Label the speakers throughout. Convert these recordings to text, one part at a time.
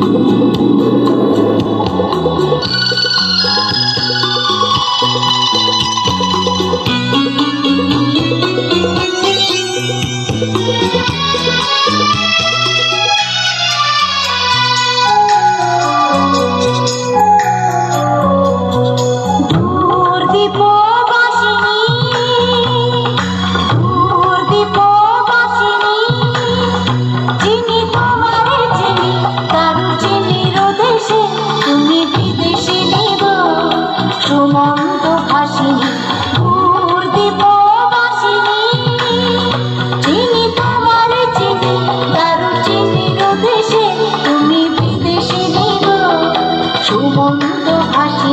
Speaker 1: thank you Sumanta হাসি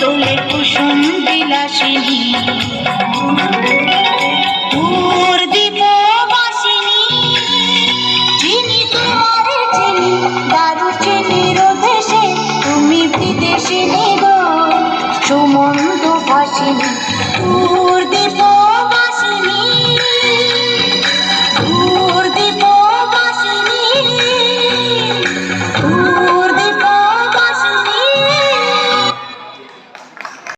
Speaker 1: তোলে কুসুম বিলাসিনী।